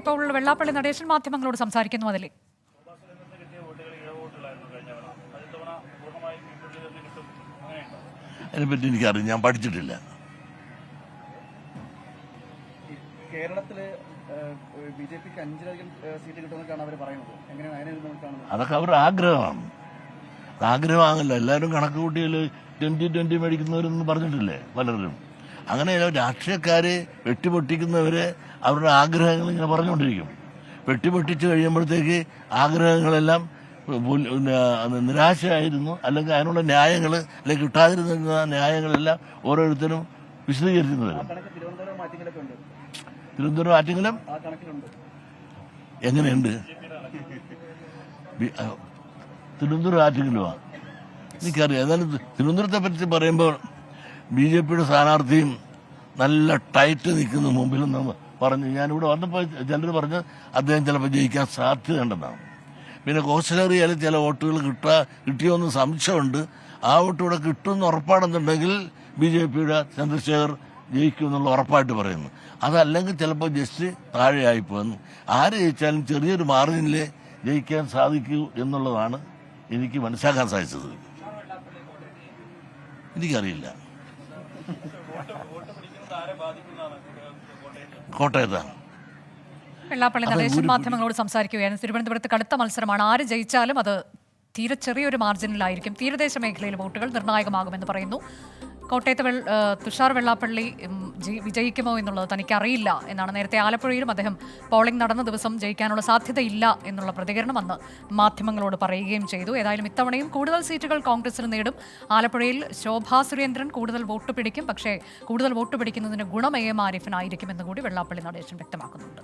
ഇപ്പോൾ വെള്ളാപ്പള്ളി നടേശൻ മാധ്യമങ്ങളോട് സംസാരിക്കുന്നു അതിലെ അതിനെപ്പറ്റി എനിക്കറിയാം. ഞാൻ പഠിച്ചിട്ടില്ല. കേരളത്തിൽ ബി ജെ പിക്ക് അഞ്ചിലധികം സീറ്റ് കിട്ടുമെന്നൊക്കെയാണ് അവർ പറയുന്നത്. എങ്ങനെയാണ് അതൊക്കെ അവരുടെ ആഗ്രഹമാണ്. അത് ആഗ്രഹമാകല്ല എല്ലാവരും കണക്ക് കൂട്ടിയിൽ ട്വന്റി ട്വന്റി മേടിക്കുന്നവരെന്ന് പറഞ്ഞിട്ടില്ലേ പലരും. അങ്ങനെ രാഷ്ട്രീയക്കാരെ വെട്ടിപ്പൊട്ടിക്കുന്നവരെ അവരുടെ ആഗ്രഹങ്ങൾ ഇങ്ങനെ പറഞ്ഞുകൊണ്ടിരിക്കും. വെട്ടിപ്പൊട്ടിച്ച് കഴിയുമ്പോഴത്തേക്ക് ആഗ്രഹങ്ങളെല്ലാം നിരാശയായിരുന്നു. അല്ലെങ്കിൽ അതിനുള്ള ന്യായങ്ങൾ അല്ലെങ്കിൽ കിട്ടാതിരുന്ന ന്യായങ്ങളെല്ലാം ഓരോരുത്തരും വിശദീകരിച്ചു വരും കണക്ക് തിരുവനന്തപുരം ആറ്റിങ്ങലും എങ്ങനെയുണ്ട്? തിരുവനന്തപുരം ആറ്റിങ്ങലുമാണ് എനിക്കറിയാം. തി- തിരുവനന്തപുരത്തെ പറ്റി പറയുമ്പോൾ ബി ജെ പിയുടെ സ്ഥാനാർത്ഥിയും നല്ല ടൈറ്റ് നിൽക്കുന്ന മുമ്പിൽ നമ്മൾ പറഞ്ഞു ഞാനിവിടെ വന്നപ്പോൾ ചിലർ പറഞ്ഞ് അദ്ദേഹം ചിലപ്പോൾ ജയിക്കാൻ സാധ്യതയുണ്ടെന്നാണ്. പിന്നെ കോസ്റ്റലേറിയയിൽ ചില വോട്ടുകൾ കിട്ടാ കിട്ടിയോന്ന് സംശയമുണ്ട്. ആ വോട്ട് ഇവിടെ കിട്ടുമെന്ന് ഉറപ്പാണെന്നുണ്ടെങ്കിൽ ബി ജെ പിയുടെ ചന്ദ്രശേഖർ ജയിക്കും എന്നുള്ള ഉറപ്പായിട്ട് പറയുന്നു. അതല്ലെങ്കിൽ ചിലപ്പോൾ ജസ്റ്റ് താഴെയായി പോകുന്നു ആര് ജയിച്ചാലും ചെറിയൊരു മാർജിനിൽ ജയിക്കാൻ സാധിക്കൂ എന്നുള്ളതാണ് എനിക്ക് മനസ്സിലാക്കാൻ സാധിച്ചത്. എനിക്കറിയില്ല. കോട്ടയത്താണ് വെള്ളാപ്പള്ളി നടേശൻ മാധ്യമങ്ങളോട് സംസാരിക്കുകയാണ്. തിരുവനന്തപുരത്ത് കടുത്ത മത്സരമാണ്. ആര് ജയിച്ചാലും അത് തീരെ ചെറിയൊരു മാർജിനിലായിരിക്കും തീരദേശ മേഖലയിലെ വോട്ടുകൾ നിർണായകമാകുമെന്ന് പറയുന്നു. കോട്ടയത്ത് തുഷാർ വെള്ളാപ്പള്ളി വിജയിക്കുമോ എന്നുള്ളത് തനിക്കറിയില്ല എന്നാണ് നേരത്തെ ആലപ്പുഴയിലും അദ്ദേഹം പോളിംഗ് നടന്ന ദിവസം ജയിക്കാനുള്ള സാധ്യതയില്ല എന്നുള്ള പ്രതികരണം അന്ന് മാധ്യമങ്ങളോട് പറയുകയും ചെയ്തു. ഏതായാലും ഇത്തവണയും കൂടുതൽ സീറ്റുകൾ കോൺഗ്രസിന് നേടും. ആലപ്പുഴയിൽ ശോഭാ സുരേന്ദ്രൻ കൂടുതൽ വോട്ട് പിടിക്കും. പക്ഷേ കൂടുതൽ വോട്ട് പിടിക്കുന്നതിന് ഗുണം എ എം ആരിഫിനായിരിക്കുമെന്ന് കൂടി വെള്ളാപ്പള്ളി നടേശൻ വ്യക്തമാക്കുന്നുണ്ട്.